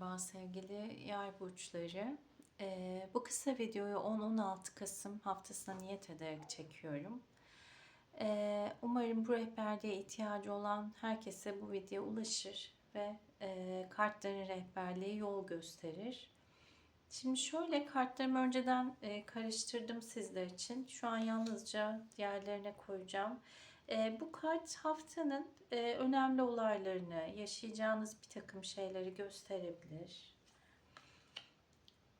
Merhaba sevgili yay burçları. Ee, bu kısa videoyu 10-16 Kasım haftasına niyet ederek çekiyorum. Ee, umarım bu rehberliğe ihtiyacı olan herkese bu video ulaşır ve e, kartların rehberliği yol gösterir. Şimdi şöyle kartlarımı önceden e, karıştırdım sizler için. Şu an yalnızca diğerlerine koyacağım. E, bu kart haftanın e, önemli olaylarını, yaşayacağınız bir takım şeyleri gösterebilir.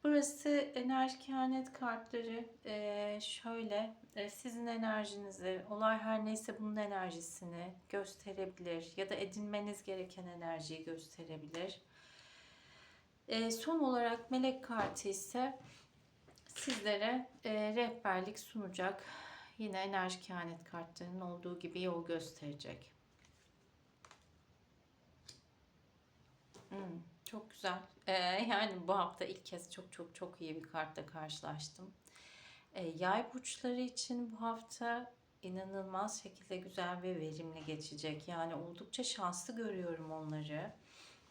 Burası enerji kehanet kartları e, şöyle e, sizin enerjinizi, olay her neyse bunun enerjisini gösterebilir ya da edinmeniz gereken enerjiyi gösterebilir. E, son olarak melek kartı ise sizlere e, rehberlik sunacak. Yine enerji kehanet kartlarının olduğu gibi yol gösterecek. Hmm, çok güzel. Ee, yani bu hafta ilk kez çok çok çok iyi bir kartla karşılaştım. Ee, yay burçları için bu hafta inanılmaz şekilde güzel ve verimli geçecek. Yani oldukça şanslı görüyorum onları.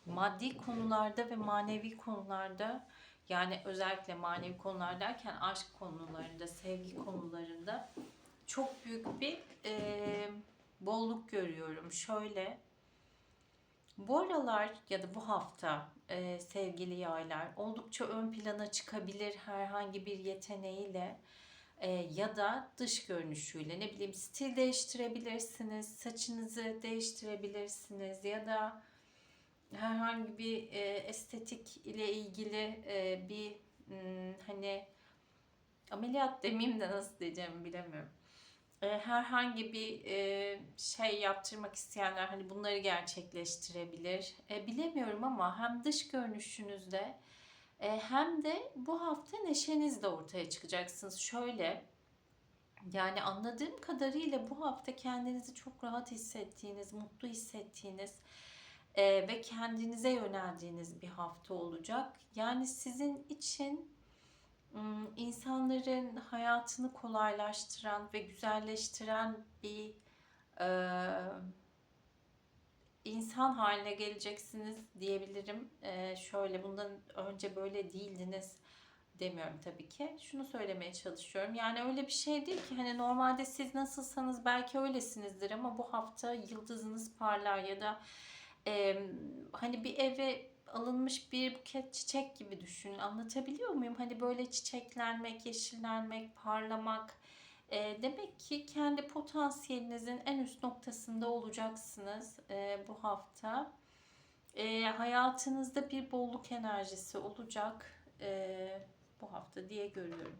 Maddi konularda ve manevi konularda yani özellikle manevi konular derken aşk konularında, sevgi konularında çok büyük bir e, bolluk görüyorum. Şöyle bu aralar ya da bu hafta e, sevgili yaylar oldukça ön plana çıkabilir herhangi bir yeteneğiyle e, ya da dış görünüşüyle ne bileyim stil değiştirebilirsiniz, saçınızı değiştirebilirsiniz ya da herhangi bir e, estetik ile ilgili e, bir m, hani ameliyat demeyeyim de nasıl diyeceğimi bilemiyorum herhangi bir e, şey yaptırmak isteyenler hani bunları gerçekleştirebilir. E, bilemiyorum ama hem dış görünüşünüzde e, hem de bu hafta neşenizle ortaya çıkacaksınız. Şöyle yani anladığım kadarıyla bu hafta kendinizi çok rahat hissettiğiniz, mutlu hissettiğiniz e, ve kendinize yöneldiğiniz bir hafta olacak. Yani sizin için insanların hayatını kolaylaştıran ve güzelleştiren bir e, insan haline geleceksiniz diyebilirim. E, şöyle bundan önce böyle değildiniz demiyorum tabii ki. Şunu söylemeye çalışıyorum. Yani öyle bir şey değil ki hani normalde siz nasılsanız belki öylesinizdir ama bu hafta yıldızınız parlar ya da e, hani bir eve alınmış bir buket çiçek gibi düşünün. Anlatabiliyor muyum? Hani böyle çiçeklenmek, yeşillenmek, parlamak. E, demek ki kendi potansiyelinizin en üst noktasında olacaksınız e, bu hafta. E, hayatınızda bir bolluk enerjisi olacak e, bu hafta diye görüyorum.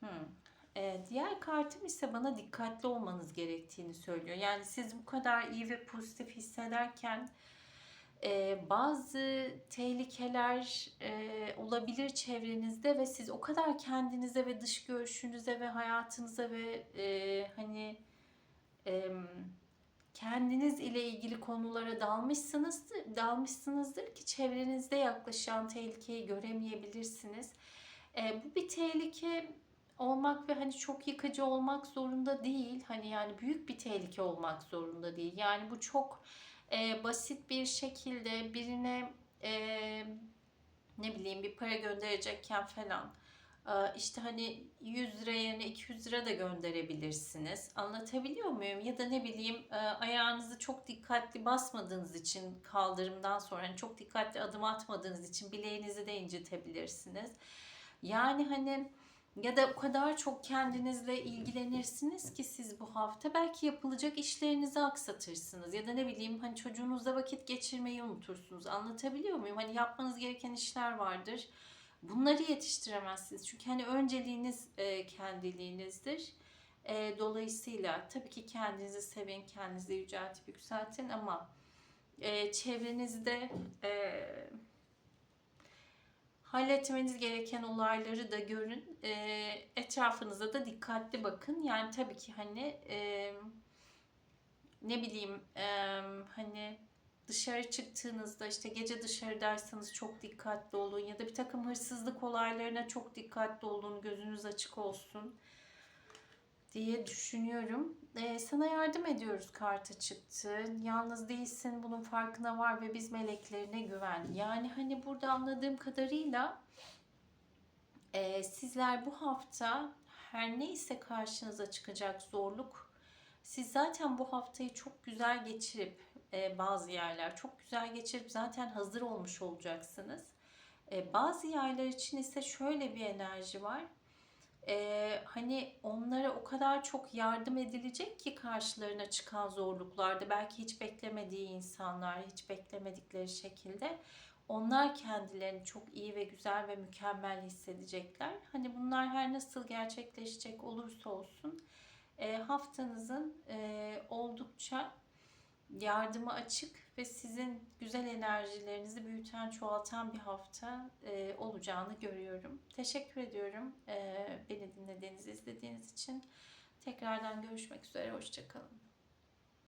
Hmm. E, diğer kartım ise bana dikkatli olmanız gerektiğini söylüyor. Yani siz bu kadar iyi ve pozitif hissederken e, bazı tehlikeler e, olabilir çevrenizde ve siz o kadar kendinize ve dış görüşünüze ve hayatınıza ve e, hani e, kendiniz ile ilgili konulara dalmışsınızdır, dalmışsınızdır ki çevrenizde yaklaşan tehlikeyi göremeyebilirsiniz. E, bu bir tehlike olmak ve hani çok yıkıcı olmak zorunda değil. Hani yani büyük bir tehlike olmak zorunda değil. Yani bu çok e, basit bir şekilde birine e, ne bileyim bir para gönderecekken falan e, işte hani 100 lira yerine 200 lira da gönderebilirsiniz. Anlatabiliyor muyum? Ya da ne bileyim e, ayağınızı çok dikkatli basmadığınız için kaldırımdan sonra hani çok dikkatli adım atmadığınız için bileğinizi de incitebilirsiniz. Yani hani ya da o kadar çok kendinizle ilgilenirsiniz ki siz bu hafta belki yapılacak işlerinizi aksatırsınız ya da ne bileyim hani çocuğunuzla vakit geçirmeyi unutursunuz. Anlatabiliyor muyum? Hani yapmanız gereken işler vardır. Bunları yetiştiremezsiniz. Çünkü hani önceliğiniz e, kendiliğinizdir. E, dolayısıyla tabii ki kendinizi sevin, kendinizi yüceltip yükseltin ama e, çevrenizde e, halletmeniz gereken olayları da görün. E, etrafınıza da dikkatli bakın. Yani tabii ki hani e, ne bileyim e, hani dışarı çıktığınızda işte gece dışarıdaysanız çok dikkatli olun ya da bir takım hırsızlık olaylarına çok dikkatli olun. Gözünüz açık olsun. Diye düşünüyorum. Ee, sana yardım ediyoruz kartı çıktı. Yalnız değilsin bunun farkına var ve biz meleklerine güven. Yani hani burada anladığım kadarıyla e, sizler bu hafta her neyse karşınıza çıkacak zorluk siz zaten bu haftayı çok güzel geçirip e, bazı yerler çok güzel geçirip zaten hazır olmuş olacaksınız. E, bazı yerler için ise şöyle bir enerji var. E, hani onlara o kadar çok yardım edilecek ki karşılarına çıkan zorluklarda belki hiç beklemediği insanlar, hiç beklemedikleri şekilde onlar kendilerini çok iyi ve güzel ve mükemmel hissedecekler. Hani bunlar her nasıl gerçekleşecek olursa olsun e, haftanızın e, oldukça yardıma açık ve sizin güzel enerjilerinizi büyüten, çoğaltan bir hafta e, olacağını görüyorum. Teşekkür ediyorum e, beni dinlediğiniz, izlediğiniz için. Tekrardan görüşmek üzere, hoşçakalın.